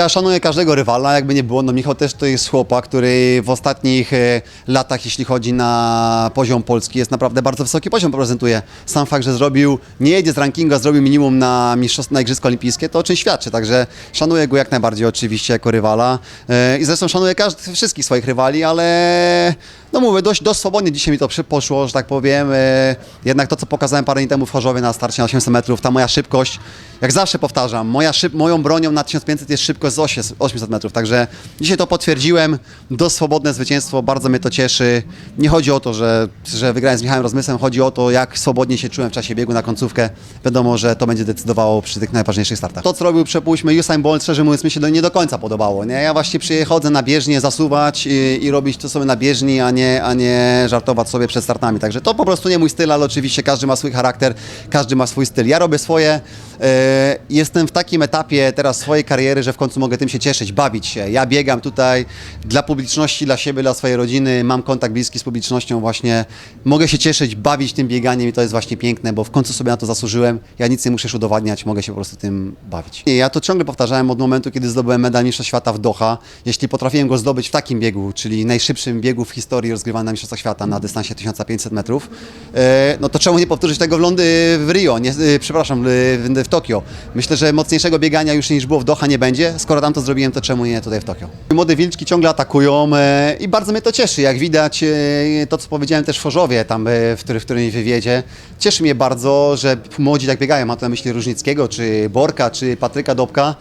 Ja szanuję każdego rywala, jakby nie było. No Michał też to jest chłopak, który w ostatnich e, latach, jeśli chodzi na poziom Polski, jest naprawdę bardzo wysoki poziom prezentuje. Sam fakt, że zrobił, nie jedzie z rankingu, a zrobił minimum na mistrzostw, na Igrzyska Olimpijskie, to o czym świadczy. Także szanuję go jak najbardziej oczywiście jako rywala. E, I zresztą szanuję każdy, wszystkich swoich rywali, ale no mówię, dość, dość swobodnie dzisiaj mi to przy- poszło, że tak powiem. E, Jednak to, co pokazałem parę dni temu w Chorzowie na starcie na 800 metrów, ta moja szybkość, jak zawsze powtarzam, moja szyb, moją bronią na 1500 jest szybkość z 800 800 metrów, także dzisiaj to potwierdziłem, dość swobodne zwycięstwo, bardzo mnie to cieszy. Nie chodzi o to, że, że wygrałem z Michałem Rozmysłem, chodzi o to, jak swobodnie się czułem w czasie biegu na końcówkę. Wiadomo, że to będzie decydowało przy tych najważniejszych startach. To, co robił, przepuśćmy, Usain Bolt, szczerze mówiąc, mi się do, nie do końca podobało. Nie? Ja właśnie przychodzę na bieżnię, zasuwać i, i robić to sobie na bieżni, a nie, a nie żartować sobie przed startami. Także to po prostu nie mój styl, ale oczywiście każdy ma swój charakter, każdy ma swój styl. Ja robię swoje. E, jestem w takim etapie teraz swojej kariery, że w końcu mogę tym się cieszyć, bawić się. Ja biegam tutaj dla publiczności, dla siebie, dla swojej rodziny, mam kontakt bliski z publicznością właśnie. Mogę się cieszyć, bawić tym bieganiem i to jest właśnie piękne, bo w końcu sobie na to zasłużyłem. Ja nic nie muszę już udowadniać, mogę się po prostu tym bawić. I ja to ciągle powtarzałem od momentu, kiedy zdobyłem medal Mistrza Świata w Doha. Jeśli potrafiłem go zdobyć w takim biegu, czyli najszybszym biegu w historii rozgrywanym na Mistrzostwach Świata na dystansie 1500 metrów, e, no to czemu nie powtórzyć tego w Londy, w Rio, nie, e, przepraszam, w, w Tokio. Myślę, że mocniejszego biegania już niż było w Doha nie będzie. Skoro tam to zrobiłem, to czemu nie tutaj w Tokio? Młode wilczki ciągle atakują e, i bardzo mnie to cieszy. Jak widać, e, to co powiedziałem też w Chorzowie, tam e, w, który, w którym wywiedzie, cieszy mnie bardzo, że młodzi tak biegają. Mam tu na myśli Różnickiego, czy Borka, czy Patryka Dobka,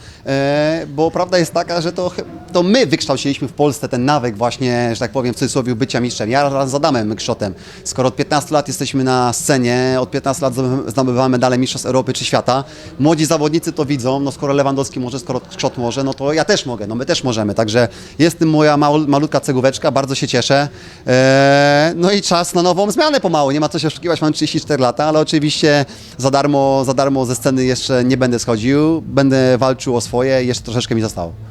bo prawda jest taka, że to, to my wykształciliśmy w Polsce ten nawyk właśnie, że tak powiem, w cudzysłowie bycia mistrzem. Ja raz z Adamem Krzotem. Skoro od 15 lat jesteśmy na scenie, od 15 lat zdoby- zdobywamy medale Mistrzostw Europy czy świata, młodzi zawodnicy to widzą, no skoro Lewandowski może, skoro Krzot może, no to ja też mogę, no my też możemy. Także jest tym moja mał, malutka cegóweczka, bardzo się cieszę. Eee, no i czas na nową zmianę pomału, nie ma co się oszukiwać, mam 34 lata, ale oczywiście za darmo, za darmo ze sceny jeszcze nie będę schodził, będę walczył o swoje jeszcze troszeczkę mi zostało.